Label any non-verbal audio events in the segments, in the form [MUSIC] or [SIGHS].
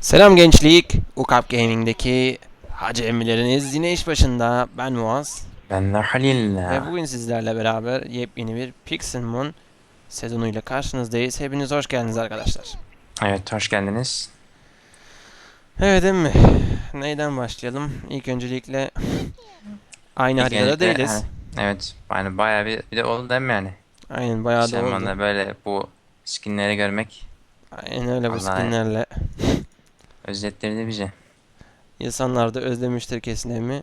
Selam gençlik. Ukap Gaming'deki Hacı emmileriniz yine iş başında. Ben Muaz. Ben de Halil. Ve bugün sizlerle beraber yepyeni bir Pixelmon sezonuyla karşınızdayız. Hepiniz hoş geldiniz arkadaşlar. Evet hoş geldiniz. Evet emmi. Neyden başlayalım? İlk öncelikle aynı haritada Genellikle, değiliz. ha, Evet yani bayağı bir, bir de oldu değil mi yani? Aynen bayağı da oldu. böyle bu skinleri görmek Aynen öyle bu skinlerle. Özlettirdi bizi. İnsanlar da özlemiştir kesin emmi.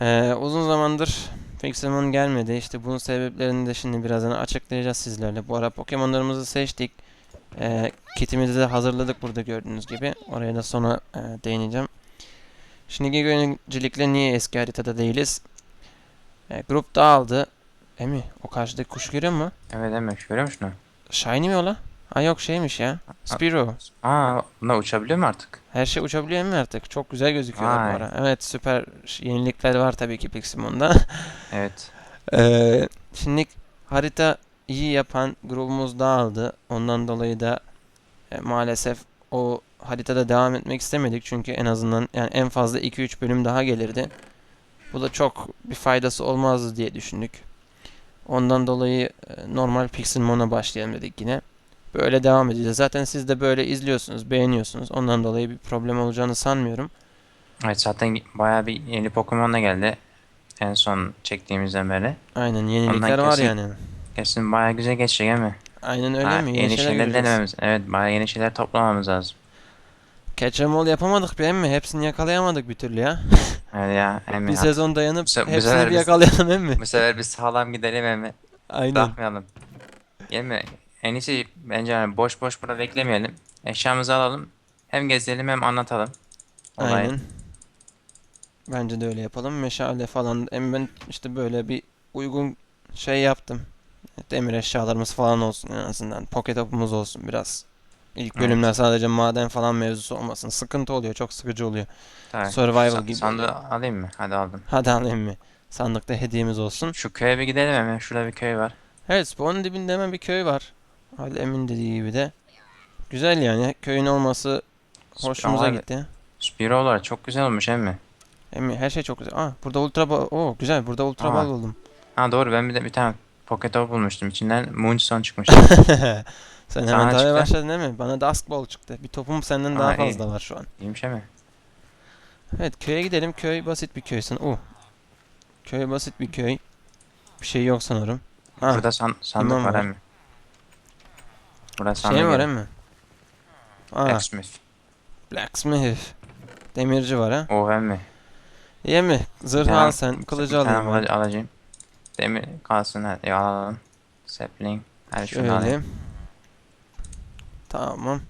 Ee, uzun zamandır Pixelmon gelmedi. İşte bunun sebeplerini de şimdi birazdan açıklayacağız sizlerle. Bu ara Pokemon'larımızı seçtik. Ee, kitimizi de hazırladık burada gördüğünüz gibi. Oraya da sonra e, değineceğim. Şimdi ilk öncelikle niye eski haritada değiliz? Ee, grup dağıldı. Emi o karşıdaki kuş görüyor musun? Evet değil mi? Görüyor musun? Shiny mi o la? Ha yok şeymiş ya. Spiro. Aa bunlar uçabiliyor mu artık? Her şey uçabiliyor mu artık? Çok güzel gözüküyorlar bu Vay. ara. Evet süper yenilikler var tabii ki Pixelmon'da. [LAUGHS] Evet. Ee, şimdi harita iyi yapan grubumuz dağıldı. Ondan dolayı da e, maalesef o haritada devam etmek istemedik. Çünkü en azından yani en fazla 2-3 bölüm daha gelirdi. Bu da çok bir faydası olmazdı diye düşündük. Ondan dolayı e, normal Pixelmon'a başlayalım dedik yine. Böyle devam edeceğiz. Zaten siz de böyle izliyorsunuz, beğeniyorsunuz. Ondan dolayı bir problem olacağını sanmıyorum. Evet zaten bayağı bir yeni Pokemon da geldi. En son çektiğimizden beri. Aynen yenilikler Ondan var kesin- yani. Kesin bayağı güzel geçecek değil mi? Aynen öyle Ha, mi? yeni, şeyler şeyler göreceğiz. denememiz. Evet bayağı yeni şeyler toplamamız lazım. Catch yapamadık be emmi. Hepsini yakalayamadık bir türlü ya. [LAUGHS] Evet ya. Emin bir sezon dayanıp Bu bu hepsini sefer bir yakalayalım emmi. Bu sefer biz sağlam gidelim Emi. Aynen. Dağıtmayalım. Gelme. En iyisi bence yani boş boş burada beklemeyelim. Eşyamızı alalım. Hem gezelim hem anlatalım. Olayı. Aynen. Bence de öyle yapalım. Meşale falan. Em ben işte böyle bir uygun şey yaptım. Demir eşyalarımız falan olsun en azından. Pocket topumuz olsun biraz. İlk Evet. bölümler sadece maden falan mevzusu olmasın. Sıkıntı oluyor. Çok sıkıcı oluyor. Tamam. Survival Sa- gibi Sandığı alayım mı? Hadi aldım. Hadi al emmi. Sandıkta hediyemiz olsun. Şu köye bir gidelim hemen. Şurada bir köy var. Evet spawn'un dibinde hemen bir köy var. Ali Emin dediği gibi de. Güzel yani. Köyün olması hoşumuza Ama gitti. Spiro olarak çok güzel olmuş emmi. Emmi her şey çok güzel. Aa burada ultra ball. Oo güzel. Burada ultra Aa. ball buldum. Ha doğru ben bir de bir tane Pocket Top bulmuştum. İçinden Moonstone çıkmış. [LAUGHS] Sen Sana hemen çıktı? başladın değil mi? Bana Dusk Ball çıktı. Bir topum senden daha Aa, iyi. fazla var şu an. İyiymiş mi? Evet köye gidelim. Köy basit bir köy. Oo. Köy basit bir köy. Bir şey yok sanırım. Ha, Burada san sandık var var. emmi. Şey mi var emmi? Aa, Blacksmith. Blacksmith. Demirci var ha. Emmi. İyi mi? Bir Zırh tane- al sen. Kılıcı alayım ben. kılıcı alacağım. Demir kalsın hadi alalım. Sapling. Hadi şunu alayım. Şöyle. Tamam.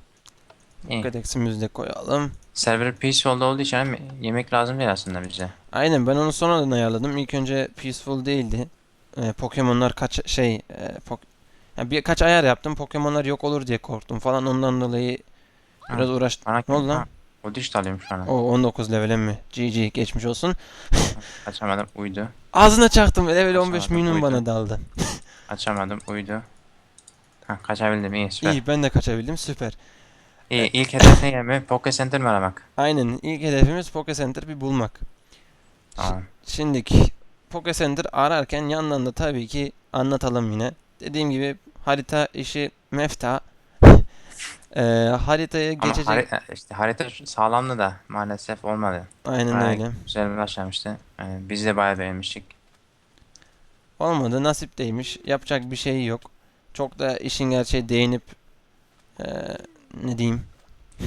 İyi. Kadeximizi de koyalım. Server peaceful'da olduğu için hem yemek lazım değil aslında bize. Aynen ben onu sonradan ayarladım. İlk önce peaceful değildi. Ee, Pokemon'lar kaç şey e, pok yani birkaç ayar yaptım. Pokemon'lar yok olur diye korktum falan. Ondan dolayı Ha, biraz uğraştım. Ne oldu lan? Ha, O diş alayım şu an. O 19 level mi? GG geçmiş olsun. [LAUGHS] Açamadım uydu. Ağzına çaktım. Level 15 Kaçamadım, minimum buydu. bana daldı. [LAUGHS] Açamadım uydu. Ha kaçabildim iyi süper. İyi, İyi ben de kaçabildim. Süper. ilk hedef ne yemeği? Poke Center mi aramak? Aynen. ilk hedefimiz Poke Center bir bulmak. Tamam. Şimdiki Poke Center ararken yandan da tabii ki anlatalım yine. Dediğim gibi harita işi mefta. Eee [LAUGHS] haritaya Ama geçecek. harita, işte harita sağlamdı da maalesef olmadı. Aynen Bayağı öyle. Güzel başlamıştı. Yani biz de bayağı beğenmiştik. Olmadı nasip değilmiş. Yapacak bir şey yok. Çok da işin gerçeği değinip eee, ne diyeyim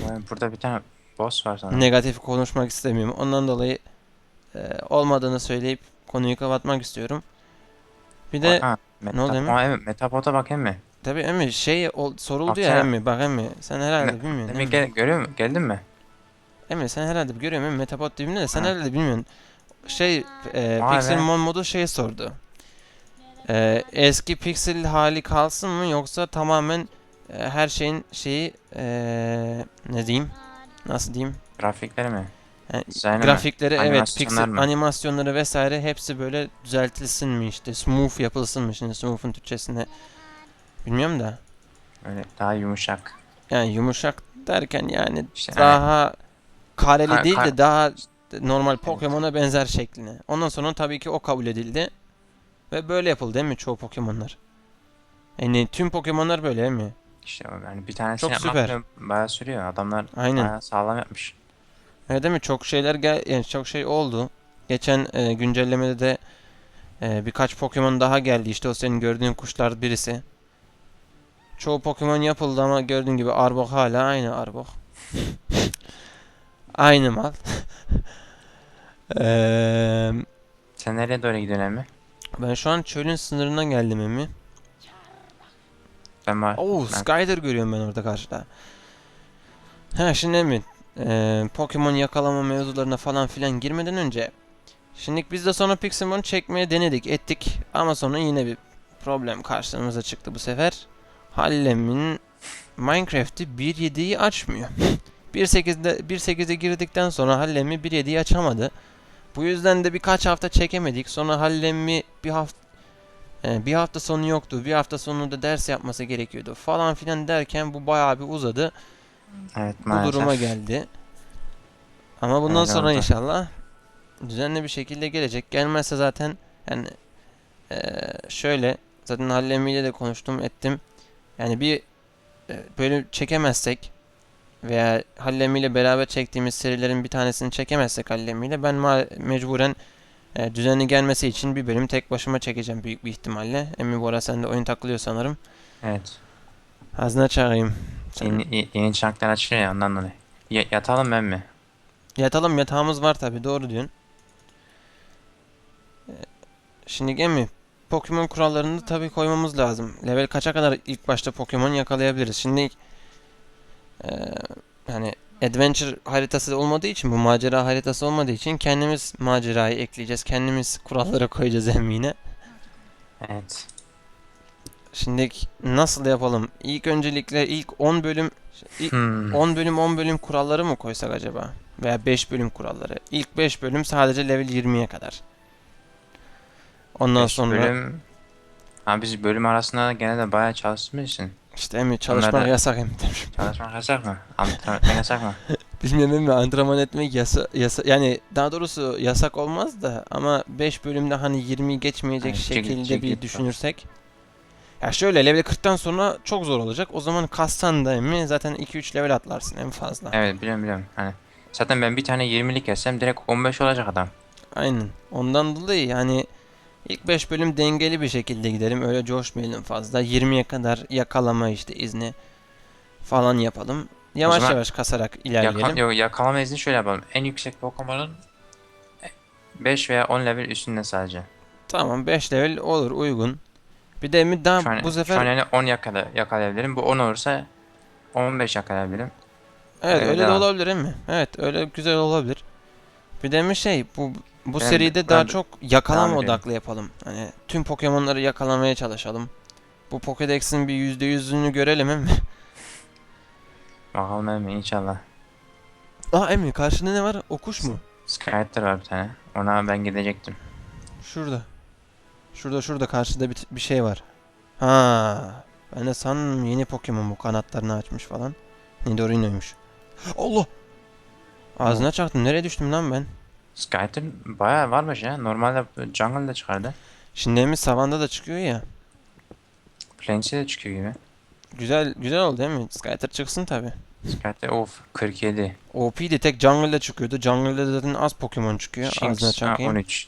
Yani burada bir tane boss var sanırım. negatif konuşmak istemiyorum. Ondan dolayı eee, olmadığını söyleyip konuyu kapatmak istiyorum. Bir de Ha, ne oldu? Aa, evet, Metapod'a bak emmi. tabii emmi şey ol- soruldu ya Baksana. emmi bak emmi sen herhalde Ne- bilmiyorsun. Emmi emmi. gel, görüyor musun? Geldin mi? Emre sen herhalde görüyorum Emre Metapod dibinde de sen Ha. herhalde bilmiyorsun. Şey e, Pixel. Mon modu şey sordu. E, eski Pixel hali kalsın mı yoksa tamamen e, her şeyin şeyi e, ne diyeyim? Nasıl diyeyim? Grafikleri mi? Yani grafikleri evet Animasyonlar pixel mı? animasyonları vesaire hepsi böyle düzeltilsin mi işte smooth yapılsın mı şimdi smooth'un Türkçesine bilmiyorum da Öyle daha yumuşak. yani yumuşak derken yani İşte daha kareli Ka- değil de ka- daha normal Pokemon'a benzer şekline. Ondan sonra tabii ki o kabul edildi. Ve böyle yapıldı değil mi çoğu Pokemon'lar? Yani tüm Pokemon'lar böyle değil mi? İşte yani bir tanesini Çok süper. bayağı sürüyor. Adamlar Aynen. bayağı sağlam yapmış. Evet değil mi? Çok şeyler gel yani çok şey oldu. Geçen e, güncellemede de e, birkaç Pokemon daha geldi. İşte o senin gördüğün kuşlar birisi. Çoğu Pokemon yapıldı ama gördüğün gibi Arbok hala aynı Arbok. [LAUGHS] aynı mal. [LAUGHS] Eee, Sen nereye doğru gidiyorsun emmi? ben şu an çölün sınırına geldim emmi. Ben var. Oo, ben- Skyder görüyorum ben orada karşıda. Ha şimdi emmi. Eee, Pokemon yakalama mevzularına falan filan girmeden önce Şimdi biz de sonra Pixelmon çekmeye denedik ettik ama sonra yine bir problem karşımıza çıktı bu sefer. Hallem'in Minecraft'i 1.7'yi açmıyor. [LAUGHS] 1.8'de 1.8'e girdikten sonra Hallem'i 1.7'yi açamadı. Bu yüzden de birkaç hafta çekemedik. Sonra Hallem'i bir hafta bir hafta sonu yoktu. Bir hafta sonu da ders yapması gerekiyordu falan filan derken bu bayağı bir uzadı Evet bu maalesef. duruma geldi. Ama bundan Öyle sonra oldu. inşallah düzenli bir şekilde gelecek. Gelmezse zaten yani eee, şöyle zaten Hallemi ile de konuştum ettim. Yani bir e, bölüm çekemezsek veya Hallemi ile beraber çektiğimiz serilerin bir tanesini çekemezsek Hallemi ile ben mecburen e, düzenli gelmesi için bir bölüm tek başıma çekeceğim büyük bir ihtimalle. Emmi Bora sen de oyun takılıyor sanırım. Evet. Ağzına çağırayım. Yeni, y- yeni çanklar açılıyor ya ondan dolayı. Ya- yatalım ben mi? Yatalım yatağımız var tabi doğru diyorsun. Ee, Şimdi gemi Pokemon kurallarını da tabi koymamız lazım. Level kaça kadar ilk başta Pokemon yakalayabiliriz? Şimdi eee yani adventure haritası olmadığı için bu macera haritası olmadığı için kendimiz macerayı ekleyeceğiz. Kendimiz kuralları koyacağız [LAUGHS] emine. Evet. Şimdi nasıl yapalım? İlk öncelikle ilk 10 bölüm ilk Hmm. 10 bölüm 10 bölüm kuralları mı koysak acaba? Veya 5 bölüm kuralları. İlk 5 bölüm sadece level 20'ye kadar. Ondan Beş sonra Bölüm... Abi biz bölüm arasında gene de bayağı çalışmışsın. işte Emre çalışmak Onları- yasak Emre demiş. [LAUGHS] Çalışmak yasak mı? Antrenman etmek [LAUGHS] yasak mı? [LAUGHS] Bilmiyorum Emre antrenman etmek yasa, yasa yani daha doğrusu yasak olmaz da ama 5 bölümde hani 20'yi geçmeyecek Yani şekilde çekil- bir çekil- düşünürsek. Ya şöyle level 40'tan sonra çok zor olacak. O zaman kassan da Emre zaten 2-3 level atlarsın en fazla. Evet biliyorum biliyorum. Hani zaten ben bir tane 20'lik yesem direkt 15 olacak adam. Aynen. Ondan dolayı yani ilk 5 bölüm dengeli bir şekilde gidelim. Öyle coşmayalım fazla. 20'ye kadar yakalama işte izni falan yapalım. Yavaş zaman yavaş kasarak ilerleyelim. Yaka, yok, yakalama izni şöyle yapalım. En yüksek Pokemon'un 5 veya 10 level üstünde sadece. Tamam 5 level olur uygun. Bir de Şu an, bu şu an sefer yani 10 yakala, yakalayabilirim. Bu 10 olursa 15 yakalayabilirim. evet öyle öyle de olabilir mi? Evet öyle güzel olabilir. Bir de mi şey bu bu Ben- seride ben daha çok yakalama odaklı yapalım. Hani tüm Pokemon'ları yakalamaya çalışalım. Bu Pokédex'in bir %100'ünü görelim mi? [LAUGHS] Bakalım emmi inşallah. Aa Emre karşında ne var? O kuş mu? Skyter var bir tane. Ona ben gidecektim. Şurada. Şurada şurada karşıda bir, bir şey var. Ha. Ben de sandım yeni Pokemon bu kanatlarını açmış falan. Nidorino'ymuş. Allah! Ağzına çaktım. Nereye düştüm lan ben? Skyter bayağı varmış ya. Normalde jungle'da çıkardı. Şimdi Emre Savan'da da çıkıyor ya. Plains de çıkıyor gibi. Güzel güzel oldu değil mi? Skyter çıksın tabi. Skyter of 47. OP'di tek jungle'da çıkıyordu. Jungle'da zaten az Pokemon çıkıyor. Ağzına Shinx ha, çakayım. 13.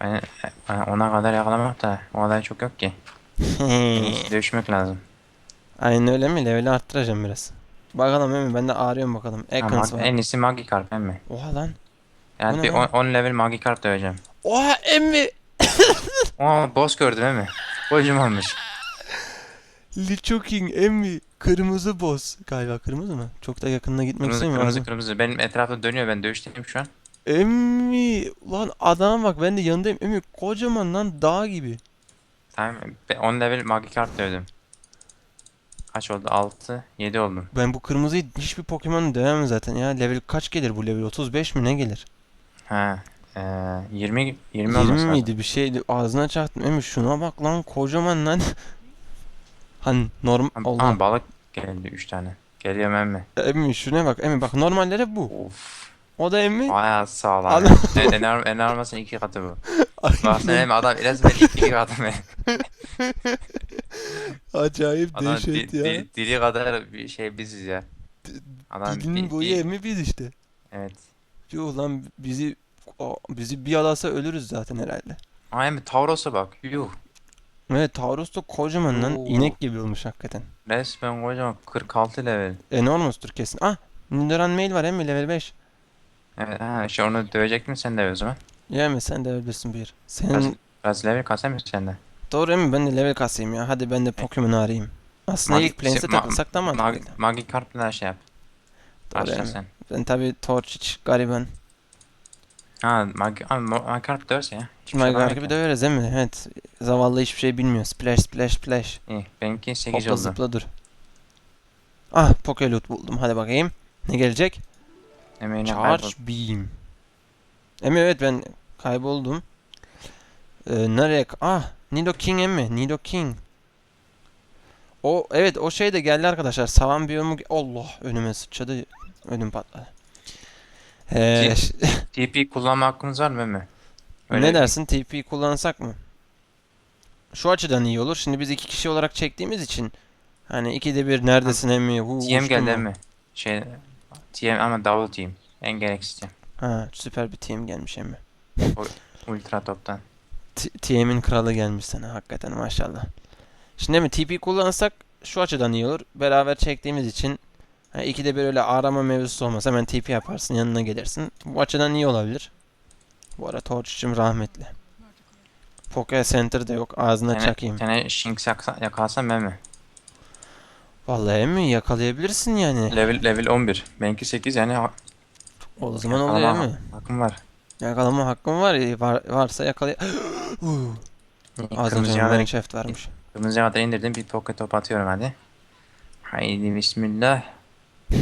Ben, ben ona kadar yakalamak da o kadar çok yok ki. [LAUGHS] Dövüşmek lazım. Aynen öyle mi? Level'i arttıracağım biraz. Bakalım Emre ben de ağrıyorum bakalım. Ekans var. en iyisi Magikarp emmi. Oha lan. Yani bir lan? 10 level Magikarp döveceğim. Oha Emre! [LAUGHS] Oo boss gördüm emmi. Kocamanmış. Lichoking Emmi kırmızı boss galiba kırmızı mı? Çok da yakınına gitmek istemiyorum. kırmızı kırmızı. Benim etrafta dönüyor ben dövüşteyim şu an. Emmi lan adama bak ben de yanındayım. Emmi kocaman lan dağ gibi. Tamam. be- 10 level Magikarp dövdüm. Kaç oldu? 6, 7 oldum. Ben bu kırmızıyı hiçbir Pokemon dövemem zaten ya. Level kaç gelir bu level? 35 mi ne gelir? Ha. Ee, 20 20 20 olması lazım. miydi bir şeydi. Ağzına çaktım. Emmi şuna bak lan kocaman lan. [LAUGHS] hani normal Ama, Allah. ama balık geldi 3 tane. Geliyorum emmi. Emmi şuna bak Emmi bak normalleri bu. Of. O da Emmi. Bayağı sağlam. Adam- en, en, en, en armasının iki katı bu. Baksana emmi adam resmen iki [LAUGHS] katı mı? Acayip Adam dehşet di- ya. di- dili kadar bir şey biziz ya. Adam Dilinin bir- boyu bir- Emmi biz işte. Evet. Yuh lan bizi o, bizi bir alasa ölürüz zaten herhalde. Aa emmi Tauros'a bak. Yuh. Evet Taurus da kocaman lan Oo. inek gibi olmuş hakikaten. Resmen kocaman 46 level. Enormustur kesin. Ah Nidoran mail var Emmi level 5. Evet ha işte onu dövecektin sen de o zaman. Yeme sen de ölürsün bir. Senin biraz level kasamış sende. doğru Emmi ben de level kasayım ya. Hadi ben de Pokemon arayayım. Aslında Magi- ilk Planes'e ma- takılsak da Mag mantıklıydı. Magikarp'la şey yap. Doğru Başla sen. Ben tabi Torchic gariban. Ha Mag Aa, Ma- Magikarp dövse ya. Hiçbir şey yapamıyor gibi ki. döveriz değil mi? Evet. Zavallı hiçbir şey bilmiyor. Splash splash splash. İyi benimki 8 Hopla oldu. zıpla dur. Ah Pokeloot buldum. Hadi bakayım. Ne gelecek? Emeğine Charge kaybol. Beam. Emi evet ben kayboldum. Ee, nereye? Ah Nidoking Emi. Nidoking. O evet o şey de geldi arkadaşlar. Savan biyomu Allah önüme sıçradı. Önüm patladı. Ee, TP [LAUGHS] kullanma hakkımız var mı Emme? Öyle ne dersin TP kullansak mı? Şu açıdan iyi olur. Şimdi biz iki kişi olarak çektiğimiz için hani ikide bir neredesin Emi? Hu, TM geldi? Emme. Şey TM ama double team. En gereksiz team. Ha süper bir team gelmiş Emi. Ultra toptan. TM'in kralı gelmiş sana hakikaten maşallah. Şimdi mi TP kullansak şu açıdan iyi olur. Beraber çektiğimiz için ha, ikide bir öyle arama mevzusu olmaz. Hemen TP yaparsın yanına gelirsin. Bu açıdan iyi olabilir. Bu ara Torch'cum rahmetli. Poké Center de yok ağzına Bir çakayım. tane Shinx yaksa- yakalasam Emme. Vallahi mi yakalayabilirsin yani. Level level 11. Benimki 8 yani ha- O zaman oluyor yakalama mi? hakkım var. Yakalama hakkım var. ya, var varsa yakalay... [GASPS] Kırmızı canından kadar, şeft varmış. kırmızı kadar indirdim. Bir pocket top atıyorum hadi. Haydi bismillah. [LAUGHS]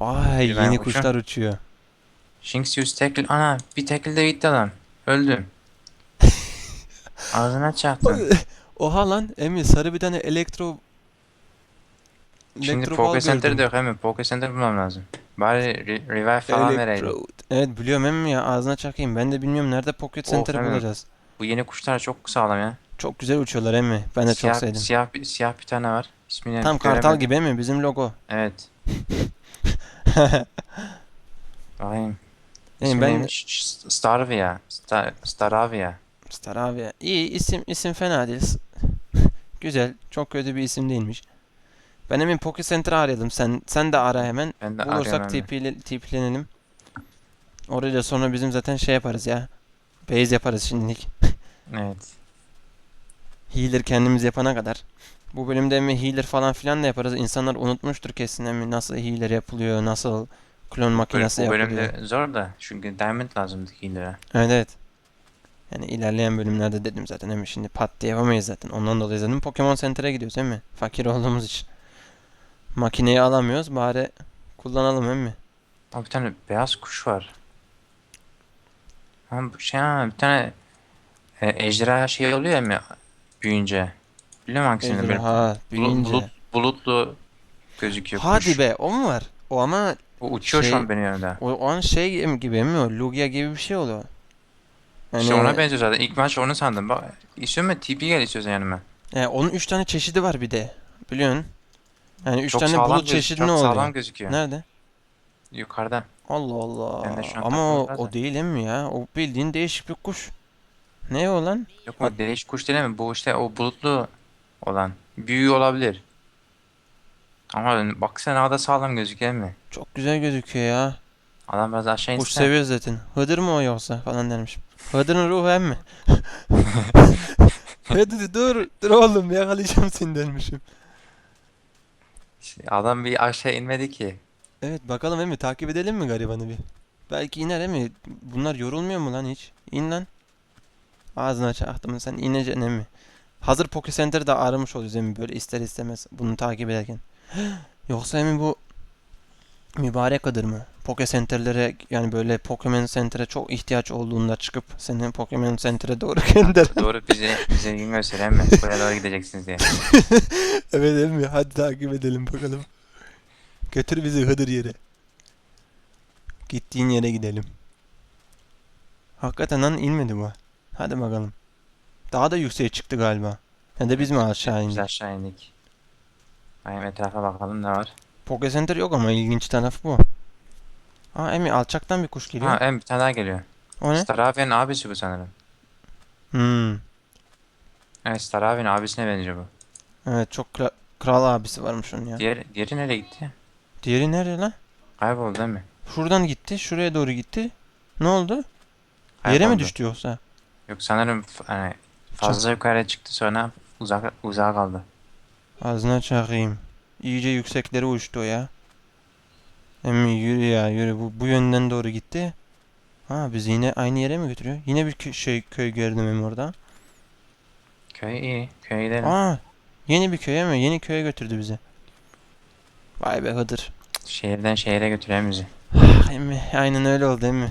Bir ben yeni kuşlar uçuyor. Shinx use tackle. Ana bir tackle de gitti adam. Öldüm. [LAUGHS] Ağzına çaktım. [LAUGHS] Oha lan Emil sarı bir tane elektro Şimdi elektro bal Poké Center gördüm. de yok hemen. Poké Center bulmam lazım. Bari re- revive falan vereydim. Electrode. Evet biliyorum Emmi ya ağzına çakayım. Ben de bilmiyorum nerede Pocket Of, Center Emmi. bulacağız. Bu yeni kuşlar çok sağlam ya. Çok güzel uçuyorlar Emmi. Ben de çok siyah, sevdim. Siyah, bir- siyah bir tane var. İsmini Tam kartal göremedim. gibi Emmi bizim logo. Evet. [LAUGHS] Bakayım. Yani ben Starvia. Star, Staravia. Staravia. İyi isim isim fena değil. S- [LAUGHS] güzel. Çok kötü bir isim değilmiş. Ben Emin Pocket Center'ı aradım. Sen sen de ara hemen. Ben de Bulursak hemen. TP'le TP'lenelim. Oraya da sonra bizim zaten şey yaparız ya. Base yaparız şimdilik. Evet. Healer kendimiz yapana kadar. Bu bölümde mi healer falan filan da yaparız. İnsanlar unutmuştur kesin mi nasıl healer yapılıyor, nasıl klon makinesi bu yapılıyor. bölümde zor da. Çünkü diamond lazımdı healer'a. Evet evet. Yani ilerleyen bölümlerde dedim zaten değil mi? Şimdi pat diye yapamayız zaten. Ondan dolayı zaten Pokemon Center'a gidiyoruz değil mi? Fakir olduğumuz için. Makineyi alamıyoruz bari kullanalım değil mi? Aa, bir tane beyaz kuş var. Ha, bu şey ha, bir tane e, ejderha şey oluyor ya mi büyüyünce. Biliyor musun hangisini? Ejderha büyüyünce. bulut- bulutlu gözüküyor Hadi kuş. be o mu var? O ama O uçuyor Şey- şu an benim yanımda. o, o an şey gibi mi o? Lugia gibi bir şey oluyor. İşte Yani- ona benziyor zaten. İlk maç onu sandım. Bak istiyor mu? TP gel istiyorsan yanıma. Yani onun 3 tane çeşidi var bir de. Biliyorsun. Yani 3 Çok tane sağlam bulut göz- çeşidi çok ne sağlam oluyor? gözüküyor. Nerede? Yukarıdan. Allah Allah. Ben de şu an Ama o, takmadım o değil mi ya? O bildiğin değişik bir kuş. Ne o lan? Yok mu? Değişik kuş değil mi? Bu işte o bulutlu olan. Büyüğü olabilir. Ama baksana daha da sağlam gözüküyor mi? Çok güzel gözüküyor ya. Adam biraz aşağı Kuş insene. seviyoruz zaten. Hıdır mı o yoksa falan dermişim. Hıdır'ın ruhu hem mi? [LAUGHS] Hıdır dur. Dur oğlum yakalayacağım seni dermişim. Adam bir aşağı inmedi ki. Evet bakalım hem mi? Takip edelim mi garibanı bir? Belki iner hem mi? Bunlar yorulmuyor mu lan hiç? İn lan. Ağzına çaktım sen ineceksin hem mi? Hazır Poké Center'da aramış oluyoruz hem mi? Böyle ister istemez bunu takip ederken. [GASPS] Yoksa hem mi bu mübarek adır mı? Poké Center'lere yani böyle Pokemon Center'e çok ihtiyaç olduğunda çıkıp seni Pokemon Center'e doğru gönder. Doğru bize bize gün gösteren mi? Buraya doğru gideceksiniz diye. [LAUGHS] evet mi? Hadi takip edelim bakalım. Götür bizi Hıdır yere. Gittiğin yere gidelim. Hakikaten lan inmedi bu. Hadi bakalım. Daha da yükseğe çıktı galiba. Ya da biz mi aşağı Biz indik? aşağı indik. Aynen etrafa bakalım ne var. Poke Center yok ama ilginç taraf bu. Aa Emi alçaktan bir kuş geliyor. Ha en bir tane daha geliyor. O ne? Staravia'nın abisi bu sanırım. Hmm. Evet Staravia'nın abisine benziyor bu. Evet çok kra- kral abisi varmış onun ya. Diğer, diğeri nereye gitti? Diğeri nerede lan? Kayboldu değil mi? Şuradan gitti. Şuraya doğru gitti. Ne oldu? Yere mi Kayboldu. düştü yoksa? Yok sanırım f- hani fazla yukarıya çıktı sonra uzak uzağa kaldı. Ağzına çakayım. İyice yükseklere uçtu o ya. Emmi yürü ya yürü. Bu, bu yönden doğru gitti. Ha bizi yine aynı yere mi götürüyor? Yine bir kö- şey köy gördüm Emmi orada. Köy iyi. Köye gidelim. Aa yeni bir köye mi? Yeni köye götürdü bizi. Vay be Hıdır. Şehirden şehire götürelim bizi. [SIGHS] Emmi aynen öyle oldu Emmi.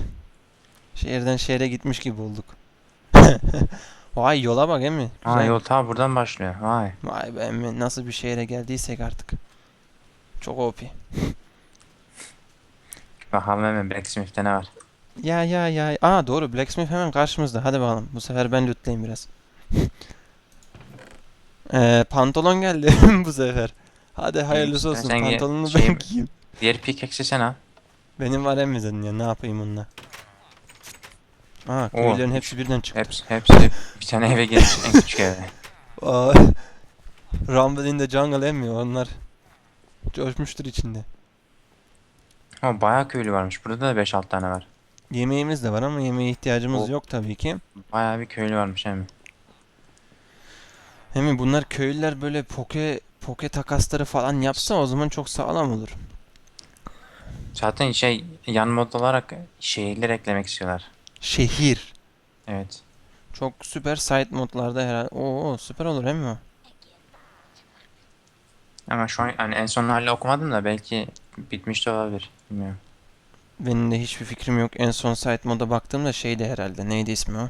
Şehirden şehre gitmiş gibi olduk. [LAUGHS] Vay yola bak Emmi. Ha Güzel. yol ta buradan başlıyor. Vay. Vay be Emmi nasıl bir şehre geldiysek artık. Çok OP. [LAUGHS] Bakalım hemen Blacksmith'te ne var. Ya ya ya. Aa doğru Blacksmith hemen karşımızda. Hadi bakalım. Bu sefer ben lootlayayım biraz. [LAUGHS] Ee, pantolon geldi [LAUGHS] bu sefer. Hadi hayırlısı olsun. sen ye- Pantolonu şey- ben giyeyim. Diğer pickaxe'i sen al. Benim var emmi ya. Ne yapayım onunla? Aa Oo. köylerin hepsi birden çıktı. Hepsi, hepsi bir tane eve gelmiş en küçük [LAUGHS] eve. Rumble in the Jungle emmi onlar. Coşmuştur içinde. Ama bayağı köylü varmış. Burada da 5-6 tane var. Yemeğimiz de var ama yemeğe ihtiyacımız O- yok tabii ki. Bayağı bir köylü varmış hem. Hem bunlar köylüler böyle poke poke takasları falan yapsa o zaman çok sağlam olur. Zaten şey yan mod olarak şehirler eklemek istiyorlar. Şehir. Evet. Çok süper site modlarda herhalde. Oo süper olur hem mi? Ama şu an hani en son halini okumadım da belki bitmiş de olabilir. Bilmiyorum. Benim de hiçbir fikrim yok. En son site moda baktığımda şeydi herhalde. Neydi ismi o?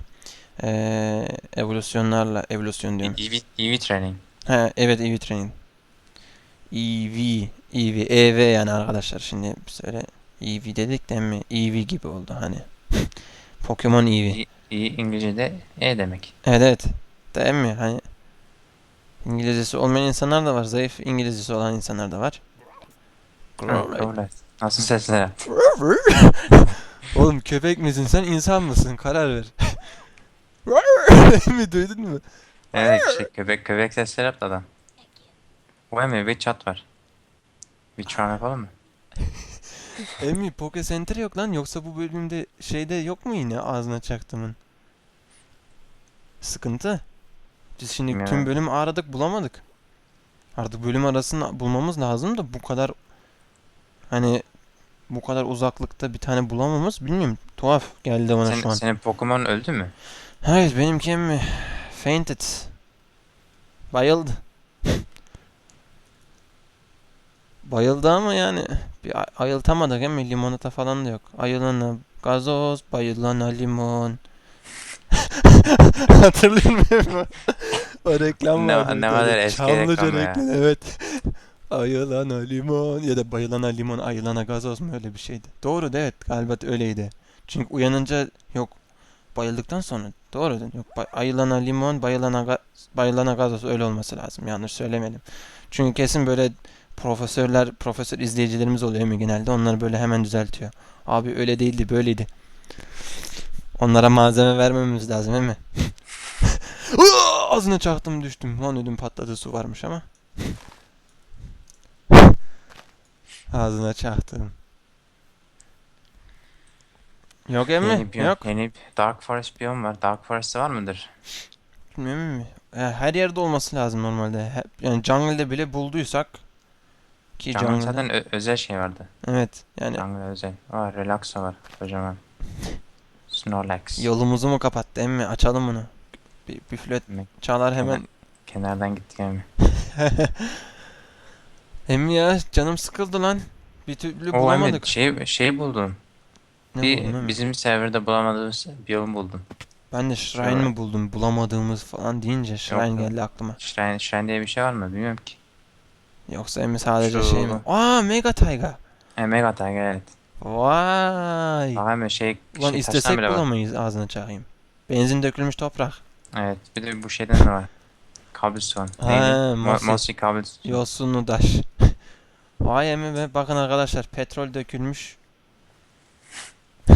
Ee, evolüsyonlarla evolüsyon diyorum. EV, EV training. Ha evet EV training. EV, EV, EV yani arkadaşlar şimdi biz öyle EV dedik de mi EV gibi oldu hani. [LAUGHS] Pokemon EV. İ, iyi İngilizce'de E demek. Evet evet. Değil mi? Hani İngilizcesi olmayan insanlar da var. Zayıf İngilizcesi olan insanlar da var. Doğru. Nasıl sesler? [LAUGHS] Oğlum köpek misin sen insan mısın? Karar ver. mi [LAUGHS] duydun mu? Evet işte köpek köpek sesleri yaptı adam. Hem bir chat var. Bir charm yapalım mı? [LAUGHS] Emmi Poke Center yok lan yoksa bu bölümde şeyde yok mu yine ağzına çaktımın? Sıkıntı. Biz şimdi tüm Bilmiyorum. bölümü aradık bulamadık. Artık bölüm arasını bulmamız lazım da bu kadar hani bu kadar uzaklıkta bir tane bulamamız bilmiyorum tuhaf geldi bana şu Sen, an. senin Pokemon öldü mü? Hayır benimki emmi fainted. Bayıldı. [LAUGHS] Bayıldı ama yani bir ay- ayıltamadık emmi limonata falan da yok. Ayılana gazoz, bayılana limon. [LAUGHS] Hatırlıyor musun? [LAUGHS] o reklam Ne- vardı. ne kadar eski reklam reklam, evet. Ayılana limon ya da bayılana limon, ayılana gazoz mu öyle bir şeydi. Doğru da evet galiba öyleydi. Çünkü uyanınca yok bayıldıktan sonra doğru yok bay- ayılana limon, bayılana ga- bayılana gazoz öyle olması lazım. Yanlış söylemedim. Çünkü kesin böyle profesörler, profesör izleyicilerimiz oluyor mu genelde? Onlar böyle hemen düzeltiyor. Abi öyle değildi, böyleydi. Onlara malzeme vermememiz lazım değil mi? [LAUGHS] Ağzına çaktım düştüm. Lan ödüm patladı su varmış ama. Ağzına çaktım. Yok emmi. Yeni, Yok. yeni Dark Forest biyom var. Dark Forest'te var mıdır? Bilmiyorum mi? Her yerde olması lazım normalde. Hep, yani jungle'de bile bulduysak ki Jungle jungle'da. zaten özel şey vardı. Evet. Yani Jungle özel. Var Relaxo var kocaman. [LAUGHS] Snorlax. yolumuzu mu kapattı emmi? Açalım bunu. Bir, Demek çalar hemen. Kenardan gittik yani. [LAUGHS] Emmi ya canım sıkıldı lan. Bir türlü bulamadık. evet şey, şey buldum. Ne bir buldun, bizim serverda bulamadığımız biyom buldum. Ben de shrine Şöyle. mi buldum bulamadığımız falan deyince shrine yok. geldi aklıma. Shrine, Shrine diye bir şey var mı bilmiyorum ki. Yoksa emmi sadece Şu- şey mi? Aa Mega Tayga. E, Mega Tiger evet. Vay. Bak hemen şey, Ulan şey istesek var. bulamayız ağzına çakayım. Benzin dökülmüş toprak. Evet. Bir de bu şeyden de var. Cobblestone. Ha, Neydi? Mo- mossy. Mossy Cobblestone. Yosunlu daş. Vay be bakın arkadaşlar petrol dökülmüş. [LAUGHS]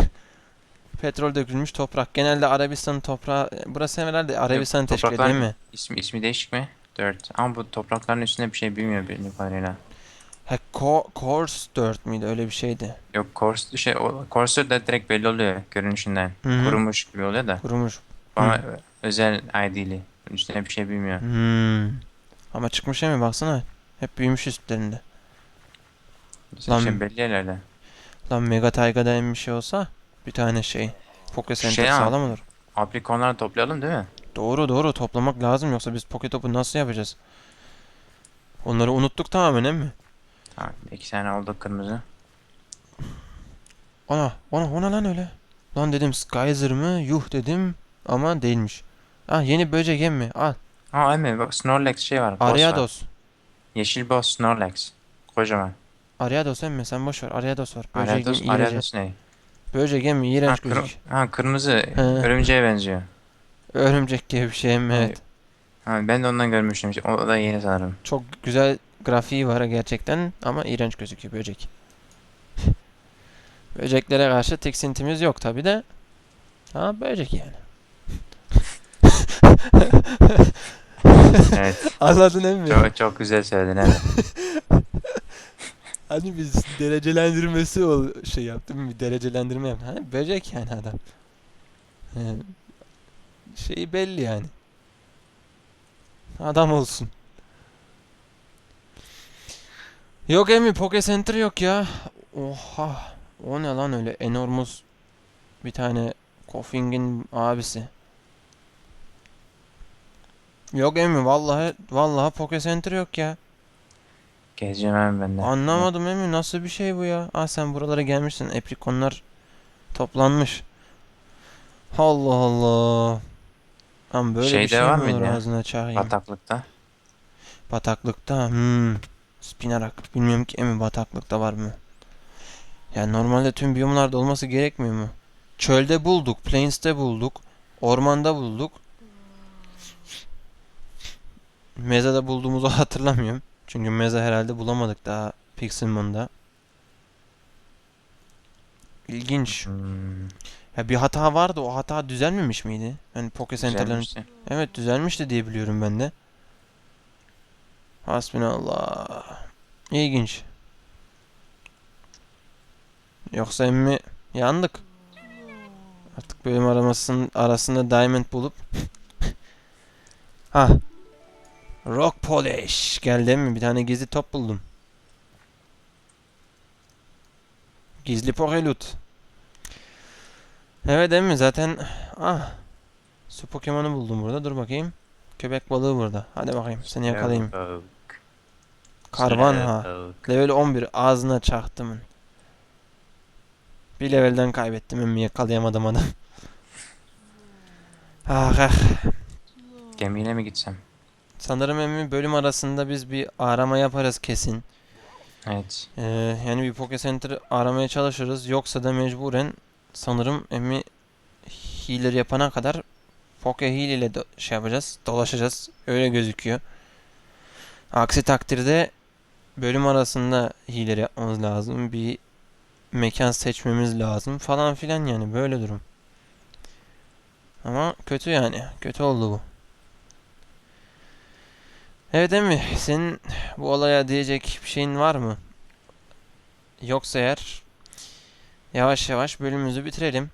petrol dökülmüş toprak. Genelde Arabistan toprağı burası herhalde Arabistan teşkil ediyor değil mi? İsmi, ismi değişik mi? 4. Ama bu toprakların üstünde bir şey bilmiyor bildiğim kadarıyla. He, Ko Kors 4 müydü öyle bir şeydi. Yok Kors şey, o, Korsu da direkt belli oluyor görünüşünden. Hı hı. Kurumuş gibi oluyor da. Kurumuş. Ama özel ID'li. Üstüne bir şey bilmiyor. Hmm. Ama çıkmış mi baksana. Hep büyümüş üstlerinde. Lan- Şey belli yerlerde. Lan Mega Tayga'da bir şey olsa bir tane şey. Poke Center Şey ama- sağlam olur. Aprikonları toplayalım değil mi? Doğru doğru toplamak lazım yoksa biz Poke Top'u nasıl yapacağız? Onları unuttuk tamamen değil mi? Tamam. iki tane oldu kırmızı. Ana, ona, ona lan öyle. Lan dedim Skyzer mı? Yuh dedim ama değilmiş. Ah yeni böcek yem mi? Al. Aa evet bak Snorlax şey var. boss var. Ariados. Yeşil boss Snorlax. Kocaman. Ariados emmi sen boş ver. Ariados var. Böcek Ariados, mi? İğrenç. Ariados ne? Böcek yem mi? Ha, İğrenç kır- gözük. ha kırmızı örümceğe benziyor. Örümcek gibi bir şey emmi Evet. Ha, ben de ondan görmüştüm. O da yeni sanırım. Çok güzel grafiği var gerçekten ama iğrenç gözüküyor böcek. [LAUGHS] Böceklere karşı tiksintimiz yok tabi de. Ha böcek yani. [LAUGHS] Evet. [LAUGHS] Anladın değil mi? çok, çok güzel söyledin evet. Hani biz derecelendirmesi ol şey yaptım bir derecelendirme yaptım. Hani böcek yani adam. Yani şeyi belli yani. Adam olsun. Yok emi Poke Center yok ya. Oha. O ne lan öyle enormous bir tane Koffing'in abisi. Yok emi vallahi vallahi Poke Center yok ya. Gezeceğim hemen ben de. Anlamadım Emi nasıl bir şey bu ya? Ah sen buralara gelmişsin. Eprikonlar toplanmış. Allah Allah. Lan böyle bir Şeyde şey var mi olur ağzına çağırayım? Bataklıkta. Bataklıkta. Hmm. Spinarak. Bilmiyorum ki Emi bataklıkta var mı? Yani normalde tüm biyomlarda olması gerekmiyor mu? Çölde bulduk. Plains'te bulduk. Ormanda bulduk. Mezada bulduğumuzu [LAUGHS] hatırlamıyorum. Çünkü meza herhalde bulamadık daha Pixelmon'da. İlginç. Hmm, Ya bir hata vardı. O hata düzelmemiş miydi? Hani Poke Center'ların. Evet düzelmişti diye biliyorum ben de. Hasbinallah. İlginç. Yoksa emmi yandık. Artık bölüm aramasının arasında diamond bulup [LAUGHS] Ha. Rock polish geldi mi? Bir tane gizli top buldum. Gizli pokelut. Evet emmi zaten ah Su Pokemon'u buldum burada. Dur bakayım. Köpek balığı burada. Hadi bakayım. Seni yakalayayım. Karvan ha. Level 11. Ağzına çaktım. Bir levelden kaybettim emmi yakalayamadım adam. [LAUGHS] ah ah. Gemiyle mi gitsem? Sanırım emmi bölüm arasında biz bir arama yaparız kesin. Evet. Ee, yani bir Poke Center aramaya çalışırız. Yoksa da mecburen sanırım emmi healer yapana kadar Poke Heal ile şey yapacağız. Dolaşacağız. Öyle gözüküyor. Aksi takdirde bölüm arasında healer yapmamız lazım. Bir mekan seçmemiz lazım falan filan yani böyle durum. Ama kötü yani. Kötü oldu bu. Evet emmi senin bu olaya diyecek bir şeyin var mı? Yoksa eğer yavaş yavaş bölümümüzü bitirelim.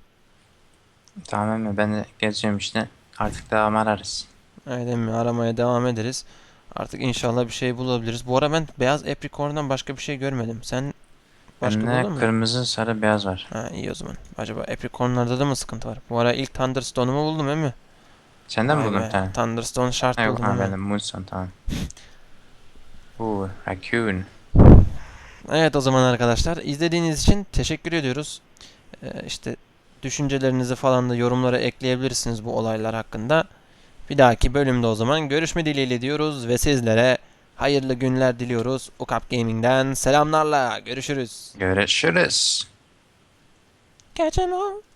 Tamam mı? Ben de gezeceğim işte. Artık devam ararız. Evet emmi aramaya devam ederiz. Artık inşallah bir şey bulabiliriz. Bu ara ben beyaz apricorn'dan başka bir şey görmedim. Sen başka buldun Bende mu? kırmızı, sarı, beyaz var. Ha iyi o zaman. Acaba apricorn'larda da mı sıkıntı var? Bu ara ilk Thunderstone'umu buldum emmi. Senden mi buldun bir tane? Thunderstone şart Ha, yok buldum ha bende Moonstone tamam. Uuu raccoon. Evet o zaman arkadaşlar izlediğiniz için teşekkür ediyoruz. Ee, işte düşüncelerinizi falan da yorumlara ekleyebilirsiniz bu olaylar hakkında. Bir dahaki bölümde o zaman görüşme dileğiyle diyoruz ve sizlere hayırlı günler diliyoruz. Ukap Gaming'den selamlarla görüşürüz. Görüşürüz. Catch 'em all.